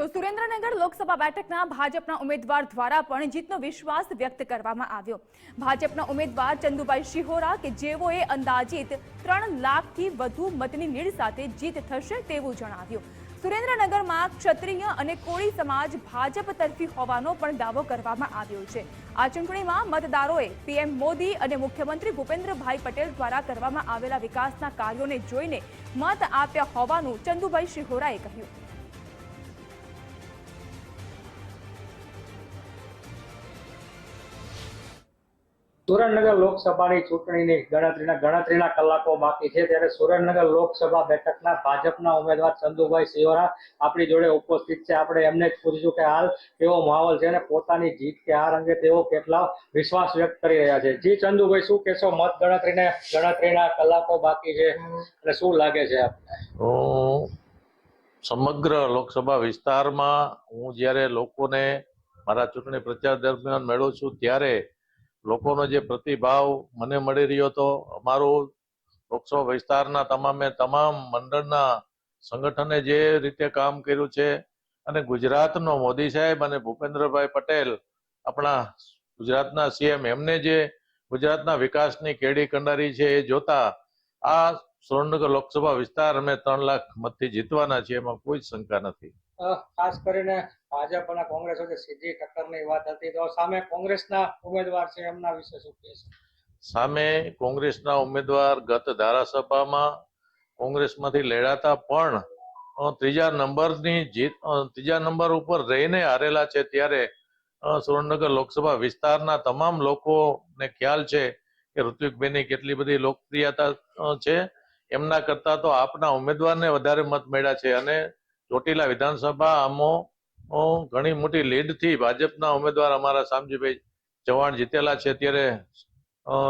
તો સુરેન્દ્રનગર લોકસભા બેઠકના ભાજપના ઉમેદવાર દ્વારા પણ જીતનો વિશ્વાસ વ્યક્ત કરવામાં આવ્યો. ભાજપના ઉમેદવાર ચંદુભાઈ શિહોરા કે જેઓએ અંદાજિત ત્રણ લાખથી વધુ મતની નીડ સાથે જીત થશે તેવું જણાવ્યું. સુરેન્દ્રનગરમાં ક્ષત્રિય અને કોળી સમાજ ભાજપ તરફી હોવાનો પણ દાવો કરવામાં આવ્યો છે. આ ચૂંટણીમાં મતદારોએ પીએમ મોદી અને મુખ્યમંત્રી ભૂપેન્દ્રભાઈ પટેલ દ્વારા કરવામાં આવેલા વિકાસના કાર્યોને જોઈને મત આપ્યા હોવાનું ચંદુભાઈ શિહોરાએ કહ્યું. સુરેન્દ્રનગર લોકસભાની ચૂંટણીની ગણતરીના ગણતરીના કલાકો બાકી છે, ત્યારે સુરેન્દ્રનગર લોકસભા બેઠકના ભાજપના ઉમેદવાર ચંદુભાઈ સિંહોરા આપણી જોડે ઉપસ્થિત છે. આપણે એમને જ પૂછીશું કે હાલ કેવો માહોલ છે અને પોતાની જીત કે હાર અંગે તેઓ કેટલા વિશ્વાસ વ્યક્ત કરી રહ્યા છે. જી ચંદુભાઈ, શું કહેશો? મત ગણતરીને ગણતરીના કલાકો બાકી છે અને શું લાગે છે આપને? સમગ્ર લોકસભા વિસ્તારમાં હું જ્યારે લોકોને મારા ચૂંટણી પ્રચાર દરમિયાન મેળવું છું, ત્યારે લોકોનો જે પ્રતિભાવ મને મળી રહ્યો હતો, અમારું લોકસભા વિસ્તારના તમામે તમામ મંડળના સંગઠને જે રીતે કામ કર્યું છે અને ગુજરાતનો મોદી સાહેબ અને ભૂપેન્દ્રભાઈ પટેલ આપણા ગુજરાતના સીએમ, એમને જે ગુજરાતના વિકાસની કેડી કંડારી છે એ જોતા આ સુરેન્દ્રનગર લોકસભા વિસ્તાર અમે ત્રણ લાખ મતથી જીતવાના છીએ, એમાં કોઈ જ શંકા નથી. ખાસ કરીને ભાજપ અને કોંગ્રેસ વચ્ચે સીધી ટક્કરની વાત હતી. તો સામે કોંગ્રેસના ઉમેદવાર છે, એમના વિશે શું કહેશો સામે કોંગ્રેસના ઉમેદવાર ગત ધારાસભામાં કોંગ્રેસમાંથી લડાતા પણ ત્રીજા નંબરની જીત ત્રીજા નંબર ઉપર રહીને હારેલા છે. ત્યારે સુરેન્દ્રનગર લોકસભા વિસ્તારના તમામ લોકોને ખ્યાલ છે કે ઋત્વિકબેનની કેટલી બધી લોકપ્રિયતા છે. એમના કરતા તો આપના ઉમેદવારને વધારે મત મળ્યા છે અને ચોટીલા વિધાનસભા આમો ઘણી મોટી લીડથી ભાજપના ઉમેદવાર અમારા શામજીભાઈ ચૌહાણ જીતેલા છે. ત્યારે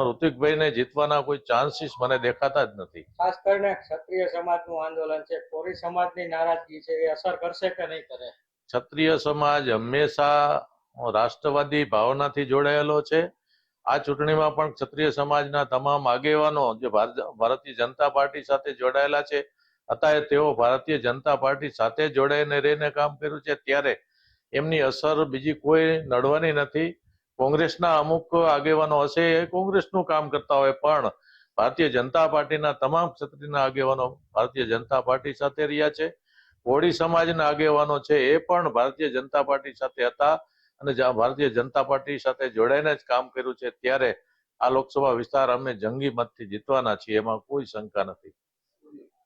ઋતિકભાઈને જીતવાના કોઈ ચાન્સીસ મને દેખાતા જ નથી. ખાસ કરીને ક્ષત્રિય સમાજનું આંદોલન છે. કોરી સમાજની નારાજગી છે એ અસર કરશે કે નહીં કરે? ક્ષત્રિય સમાજ હંમેશા રાષ્ટ્રવાદી ભાવનાથી જોડાયેલો છે. આ ચૂંટણીમાં પણ ક્ષત્રિય સમાજના તમામ આગેવાનો જે ભારત- ભારતીય જનતા પાર્ટી સાથે જોડાયેલા છે અત્યારે તેઓ ભારતીય જનતા પાર્ટી સાથે જોડાઈને રહીને કામ કર્યું છે. ત્યારે એમની અસર બીજી કોઈ નડવાની નથી. કોંગ્રેસના અમુક આગેવાનો હશે એ કોંગ્રેસનું કામ કરતા હોય, પણ ભારતીય જનતા પાર્ટીના તમામ ક્ષત્રિયના આગેવાનો ભારતીય જનતા પાર્ટી સાથે રહ્યા છે. કોળી સમાજના આગેવાનો છે એ પણ ભારતીય જનતા પાર્ટી સાથે હતા અને જ્યાં ભારતીય જનતા પાર્ટી સાથે જોડાઈને જ કામ કર્યું છે. ત્યારે આ લોકસભા વિસ્તાર અમે જંગી મતથી જીતવાના છીએ, એમાં કોઈ શંકા નથી.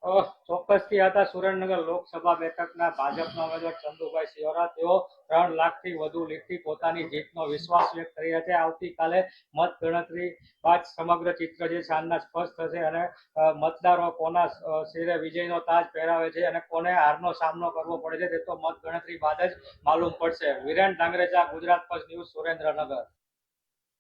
ચોક્કસથી હતા સુરેન્દ્રનગર લોકસભા બેઠકના ભાજપના ઉમેદવાર ચંદુભાઈ સિયોરા તેઓ ત્રણ લાખથી વધુ લીડથી પોતાની જીતનો વિશ્વાસ વ્યક્ત કરી છે. આવતીકાલે મત ગણતરી બાદ સમગ્ર ચિત્ર જે સાંજના સ્પષ્ટ થશે અને મતદારો કોના શિરે વિજયનો તાજ પહેરાવે છે અને કોને હારનો સામનો કરવો પડે છે તે તો મત ગણતરી બાદ જ માલુમ પડશે. વિરેન ડાંગરેજા, ગુજરાત પક્ષ ન્યૂઝ, સુરેન્દ્રનગર.